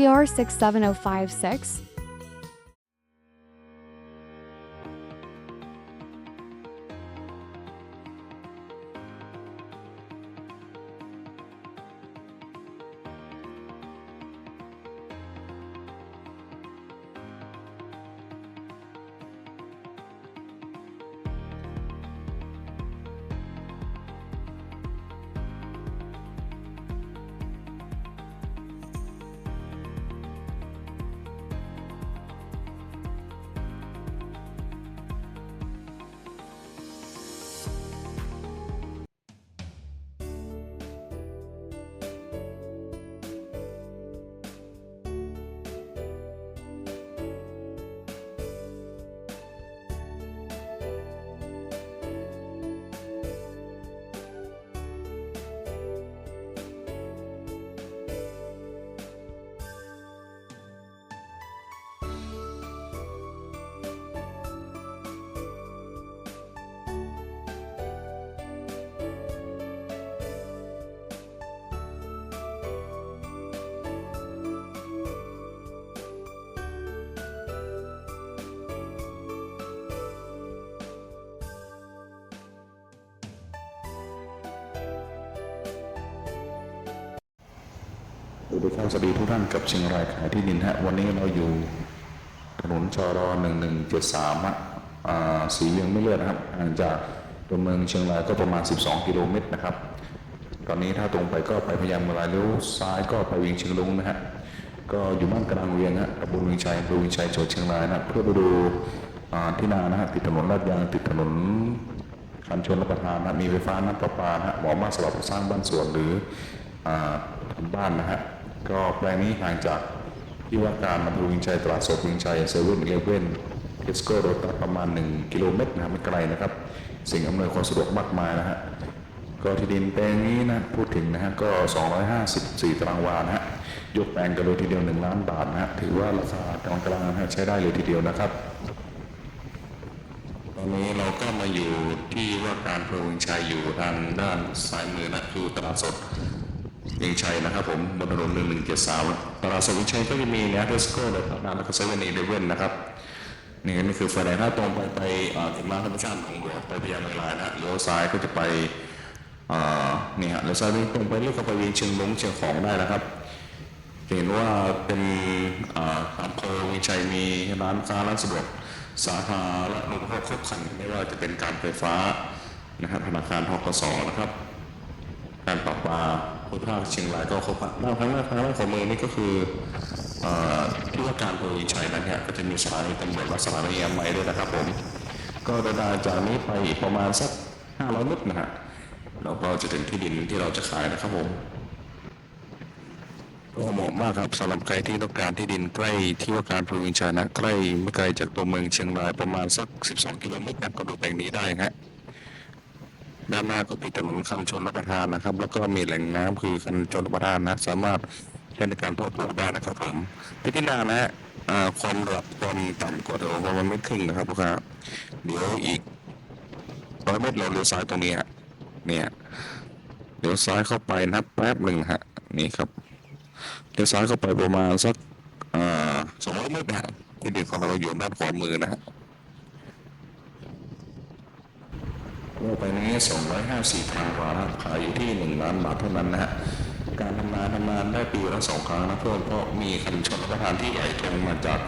CR67056 สวัสดีครับสวัสดีทุกท่านกับเชียงรายขายที่ดินฮะวันนี้เราอยู่ถนนจรหนึ่งหนึ่งเจ็ดสามะอ่าสีเหลืองไม่เลือดนะครับห่างจากตัวเมืองเชียงรายก็ประมาณ 12 กิโลเมตรนะครับ ตอนนี้ถ้าตรงไปก็ไปพยายามเวลาเลี้ยวซ้ายก็ไปเวียงเชียงรุ้งนะฮะก็อยู่บ้านกลางเวียงฮะตำบลเวียงชัยอำเภอเวียงชัยจังหวัดเชียงรายนะเพื่อไปดูอ่าที่นานะฮะติดถนนลาดยางติดถนนคันชนรับประทานนะมีไฟฟ้าน้ำประปานะฮะเหมาะมากสำหรับสร้างบ้านสวนหรืออ่าทำบ้านนะฮะ ก็แปลงนี้ห่างจากที่ว่าการอำเภอวิงชัยตลาดสดวิงชัยเซเว่นอีเลเว่นเทสโก้โรตัสประมาณ 1 กิโลเมตรนะครับไม่ไกลนะครับ สิ่งอำนวยความสะดวกมากมายนะฮะก็ที่ดินแปลงนี้นะพูดถึงนะฮะก็ 254 ตารางวานะฮะยกแปลงกันเลยทีเดียว 1 ล้านบาทนะฮะถือว่าราคากลางๆนะฮะใช้ได้เลยทีเดียวนะครับตอนนี้เราก็มาอยู่ที่ว่าการพระวิงชัยอยู่ทางด้านซ้ายมือนะคือตลาดสด วิงชัยนะครับผมบนถนนหนึ่งหนึ่งเจ็ดสามตลาดสดวิงชัยก็จะมีนี่ยเทสโก้เลยครับแล้วก็เซเว่นอีเลเว่นนะครับนี่นี่คือไฟแดงถ้าตรงไปไปถึงร้าธรรมชาติของบัวไปพยาเวลายนะเลี้ยวซ้ายก็จะไปนี่ฮะเลี้ยวซ้ายตรงไปเลี้ยวเข้าไปเวียงเชียงลงเชียงของได้นะครับเห็นว่าเป็นอำเภอวิชัยมีร้านค้าร้านสะดวกสาธารณูปโภคครบคันไม่ว่าจะเป็นการไฟฟ้านะครับธนาคารทกสนะครับ การปรับปา ภูมิภาคเชียงรายก็ครบครันด้านข้างหน้าทางด้านขวามือนี่ก็คืออ่าที่ว่าการอำเภอวิชัยนั้นเนี่ยก็จะมีสถานีตำรวจและสถานีอนามัยด้วยนะครับผมก็เดินทางจากนี้ไปอีกประมาณสัก500เมตรนะฮะเราก็จะถึงที่ดินที่เราจะขายนะครับผมก็เหมาะมากครับสำหรับใครที่ต้องการที่ดินใกล้ที่ว่าการพวินชัยนะใกล้ไม่ไกลจากตัวเมืองเชียงรายประมาณสัก 12 กิโลเมตรนะก็ดูแปลงนี้ได้ฮะ ด้านหน้าก็ติดถนนคันชนรับประทานนะครับ แล้วก็มีแหล่งน้ำคือคันชนรับประทานนะ สามารถใช้ในการเพาะปลูกได้นะครับผมพิธีนานะฮะความระดับความต่ำกว่าเดิมประมาณเมตรครึ่งนะครับลูกค้าเดี๋ยวอีกร้อยเมตรเราเลี้ยวซ้ายตรงนี้เนี่ยเลี้ยวซ้ายเข้าไปนับแป๊บหนึ่งฮะนี่ครับเลี้ยวซ้ายเข้าไปประมาณสักสองร้อยเมตรนะฮะที่ดินของเราอยู่ด้านขวามือนะฮะ ว่าไปนี้สองร้อยห้าสี่ทางกว่านะขายอยู่ที่หนึ่งล้านบาทเท่านั้นนะฮะ การทำนาทำนาได้ปีละสองครั้งนะเพื่อนเพราะมีคันชนประทานที่ใหญ่ตรงมาจาก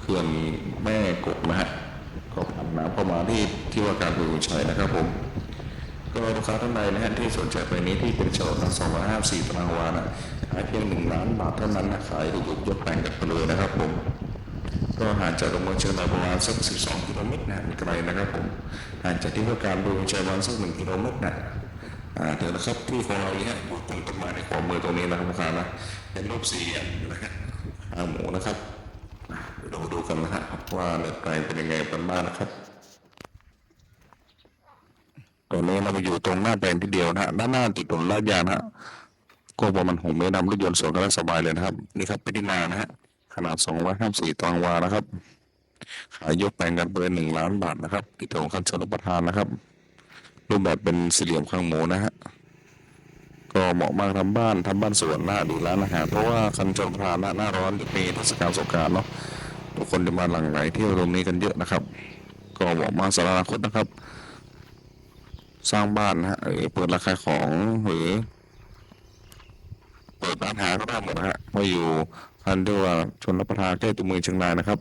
เขื่อนแม่กกนะฮะก็ผ่านน้ำเข้ามาที่ที่ว่าการบุญชัยนะครับผมก็ลูกค้าท่านใดนะฮะที่สนใจไปนี้ที่เป็นโฉนดนะ254ตารางวานะขายเพียง1ล้านบาทเท่านั้นนะขายถูกยกแปลงกันไปเลยนะครับผม ห่างจากตัวเมืองเชียงรายประมาณสัก 12 กิโลเมตรนะไม่ไกลนะครับผมห่างจากที่ว่าการบุญชัยประมาณสัก1กิโลเมตรนะอ่าเดี๋ยวนะครับที่ของเราเนี่ยอยู่ตรงต้นไม้ในขวามือตรงนี้นะครับลูกค้านะเป็นรูปสี่เหลี่ยมนะฮะหางหมูนะครับเดี๋ยวเราดูกันนะฮะว่าเนื้อไก่เป็นยังไงกันบ้างนะครับตอนนี้เรามาอยู่ตรงหน้าแปลงที่เดียวนะฮะด้านหน้าติดถนนลาดยางนะฮะก็ประมาณหกเมตรนำรถยนต์สวนกันสบายเลยนะครับ นี่ครับเป็นที่นานะฮะ ขนาดสองร้อยห้าสี่ตารางวานะครับ ขายยกแปลงกันเปิดหนึ่งล้านบาทนะครับติดถนนคันชนประทานนะครับ รูปแบบเป็นสี่เหลี่ยมข้างหมูนะฮะก็เหมาะมากทำบ้านทำบ้านสวนนะหรือร้านอาหารเพราะว่าคันจนพรานหน้าร้อนมีเทศกาลสงกานต์เนาะทุกคนจะมาหลั่งไหลเที่ยวตรงนี้กันเยอะนะครับ ก็เหมาะมากสำหรับอนาคตนะครับ สร้างบ้านนะฮะหรือเปิดราคาของหรือ เปิดร้านอาหารก็ได้หมดนะฮะมาอยู่ คันด้วยว่าชนรับประทานใกล้ตัวเมืองเชียงรายนะครับ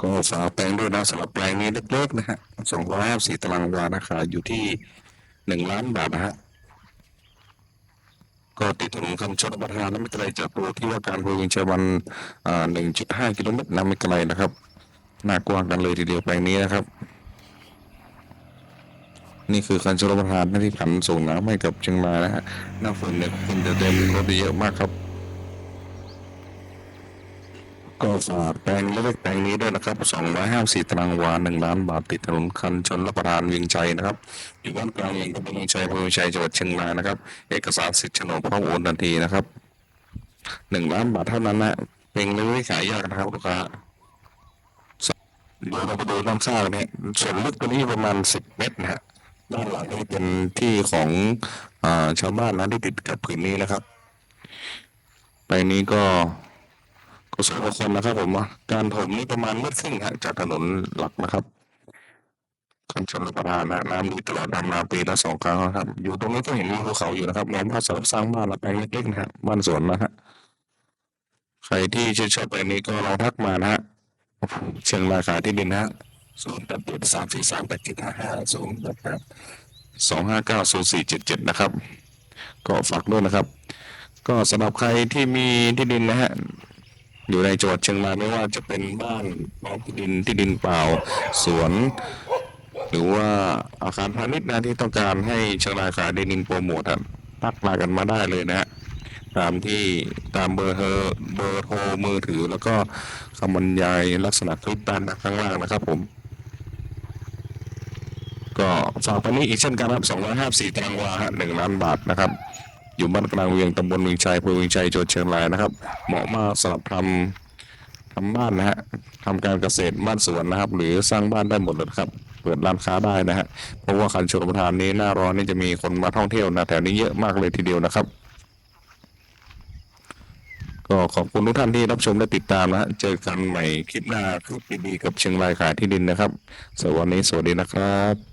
ก็ฝาแปลงด้วยนะสำหรับแปลงนี้เล็กๆนะฮะสองร้อยห้าสิบตารางวานะขาอยู่ที่หนึ่งล้านบาทนะฮะก็ติดถนนคำชนประทานและไม่ไกลจากตัวที่ว่าการอำเภอเวียงวันอ่าหนึ่งจุดห้ากิโลเมตรนะไม่ไกลนะครับหน้ากว้างกันเลยทีเดียวแปลงนี้นะครับ นี่คือการชลประทานที่ผันส่งน้ำให้กับเชียงรายนะฮะหน้าฝนเนี่ยคนจะเต็มรถได้เยอะมากครับก็ฝากแปลงเล็กแปลงนี้ด้วยนะครับ 254ตารางวาน1ล้านบาทติดถนนคันชนรับประทานเวียงชัยนะครับ อยู่บ้านกลางเมืองตำบลเวียงชัยอำเภอเวียงชัยจังหวัดเชียงรายนะครับ เอกสารสิทธิ์โฉนดพร้อมโอนทันทีนะครับ1ล้านบาทเท่านั้นนะเพลงเลยไม่ขายยากนะครับลูกค้าเดี๋ยวเราไปดูน้ำข้าเนี่ยส่วนลึกตัวนี้ประมาณ10เมตรนะฮะ ด้านหลังนี่เป็นที่ของอชาวบ้านนะที่ติดกับผืนนี้นะครับ ไปนี้ก็ก็สมควรนะครับ ผมว่าการถมนี่ประมาณเมตรครึ่งจากถนนหลักนะครับคันชนรัประทานน้ำมีตลอดดำนาปีละสองครั้งนะครับ อยู่ตรงนี้ก็เห็นมีภูเขาอยู่นะครับน้ำพัดสำหรับสร้างบ้านละแปลงเล็กๆนะฮะบ้านสวนนะฮะใครที่ชื่นชอบแปลงนี้ก็ลองทักมานะฮะเชียงรายขาที่ดินนะฮะ ศูนย์แปดเจ็ดสามสี่สามแปดเจ็ดห้าห้าศูนย์แปดแปดสองห้าเก้าศูนย์สี่เจ็ดเจ็ดนะครับ ก็ฝากด้วยนะครับ ก็สำหรับใครที่มีที่ดินนะฮะอยู่ในจังหวัดเชียงรายไม่ว่าจะเป็นบ้านพร้อมที่ดินที่ดินเปล่าสวนหรือว่าอาคารพาณิชย์นะที่ต้องการให้เชียงรายขายดินโปรโมทอะทักมากันมาได้เลยนะฮะตามที่ตามเบอร์เธอเบอร์โทรมือถือ แล้วก็คำบรรยายลักษณะคลิปด้านข้างล่างนะครับผม ก็ฝากไปนี้อีกเช่นกันครับ254ตารางวาฮะ1ล้านบาทนะครับ อยู่บ้านกลางเวียงตำบลเวียงชัยอำเภอเวียงชัยจังหวัดเชียงรายนะครับ เหมาะมากสำหรับทำทำบ้านนะฮะทำการเกษตรบ้านสวนนะครับ หรือสร้างบ้านได้หมดเลยครับ เปิดร้านค้าได้นะฮะเพราะว่าคันชลประทานนี้หน้าร้อนนี่จะมีคนมาท่องเที่ยวนะแถวนี้เยอะมากเลยทีเดียวนะครับ ก็ขอบคุณทุกท่านที่รับชมและติดตามนะฮะเจอกันใหม่คลิปหน้าคลิปดีๆกับเชียงรายขายที่ดินนะครับสวัสดีสวัสดีนะครับ